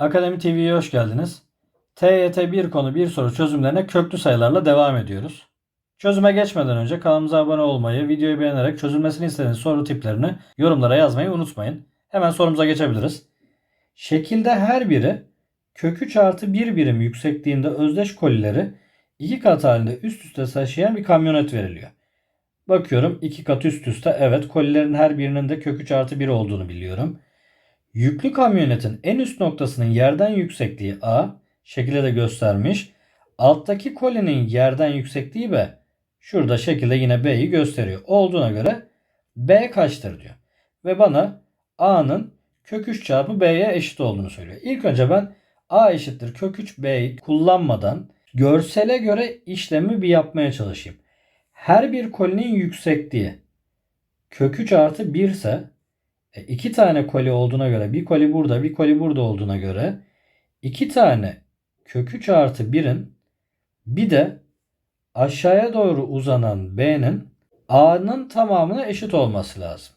Akademi TV'ye hoş geldiniz. TYT 1 konu 1 soru çözümlerine köklü sayılarla devam ediyoruz. Çözüme geçmeden önce kanalımıza abone olmayı, videoyu beğenerek çözülmesini istediğiniz soru tiplerini yorumlara yazmayı unutmayın. Hemen sorumuza geçebiliriz. Şekilde her biri kök 3 artı 1 birim yüksekliğinde özdeş kolileri iki kat halinde üst üste taşıyan bir kamyonet veriliyor. Bakıyorum iki kat üst üste evet kolilerin her birinin de kök 3 artı 1 olduğunu biliyorum. Yüklü kamyonetin en üst noktasının yerden yüksekliği A, şekilde de göstermiş. Alttaki kolinin yerden yüksekliği B. Şurada şekilde yine B'yi gösteriyor. Olduğuna göre B kaçtır diyor. Ve bana A'nın kök 3 çarpı B'ye eşit olduğunu söylüyor. İlk önce ben A eşittir kök 3 B'yi kullanmadan görsele göre işlemi bir yapmaya çalışayım. Her bir kolinin yüksekliği kök 3 artı 1 ise e, iki tane koli olduğuna göre bir koli burada bir koli burada olduğuna göre iki tane kök 3 artı 1'in bir de aşağıya doğru uzanan B'nin A'nın tamamına eşit olması lazım.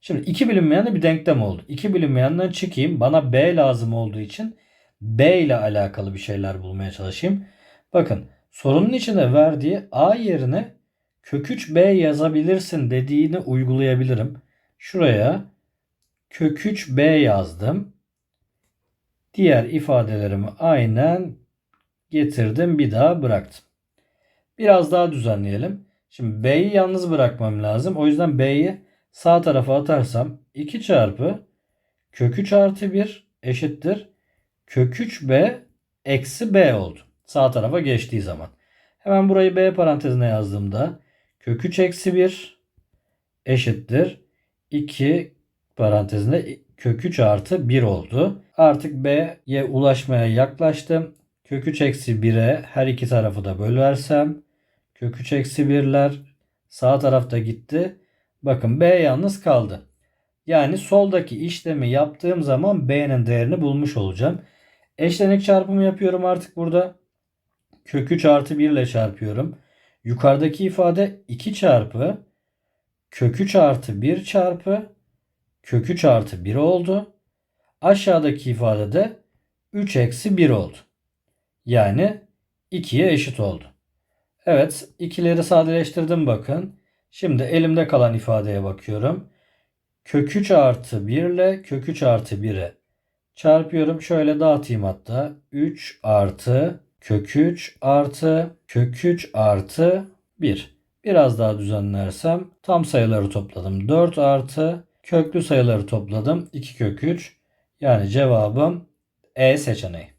Şimdi iki bilinmeyen bir denklem oldu. İki bilinmeyenden çıkayım. Bana B lazım olduğu için B ile alakalı bir şeyler bulmaya çalışayım. Bakın sorunun içinde verdiği A yerine kök 3B yazabilirsin dediğini uygulayabilirim. Şuraya kök 3B yazdım. Diğer ifadelerimi aynen getirdim bir daha bıraktım. Biraz daha düzenleyelim. Şimdi B'yi yalnız bırakmam lazım. O yüzden B'yi sağ tarafa atarsam 2 çarpı kök 3 artı 1 eşittir. Kök 3B eksi B oldu. Sağ tarafa geçtiği zaman. Hemen burayı B parantezine yazdığımda kök 3 eksi 1 eşittir. 2 parantezinde kök 3 artı 1 oldu. Artık B'ye ulaşmaya yaklaştım. Kök 3 eksi 1'e her iki tarafı da bölersem kök 3 eksi 1'ler sağ tarafta gitti. Bakın B yalnız kaldı. Yani soldaki işlemi yaptığım zaman B'nin değerini bulmuş olacağım. Eşlenik çarpımı yapıyorum artık burada. Kök 3 artı 1 ile çarpıyorum. Yukarıdaki ifade 2 çarpı kök 3 artı 1 çarpı kök 3 artı 1 oldu. Aşağıdaki ifade de 3 eksi 1 oldu. Yani 2'ye eşit oldu. Evet ikileri sadeleştirdim bakın. Şimdi elimde kalan ifadeye bakıyorum. Kök 3 artı 1 ile kök 3 artı 1'e çarpıyorum. Şöyle dağıtayım hatta. 3 artı kök 3 artı kök 3 artı 1. Biraz daha düzenlersem tam sayıları topladım. 4 artı köklü sayıları topladım. 2 kök 3. Yani cevabım E seçeneği.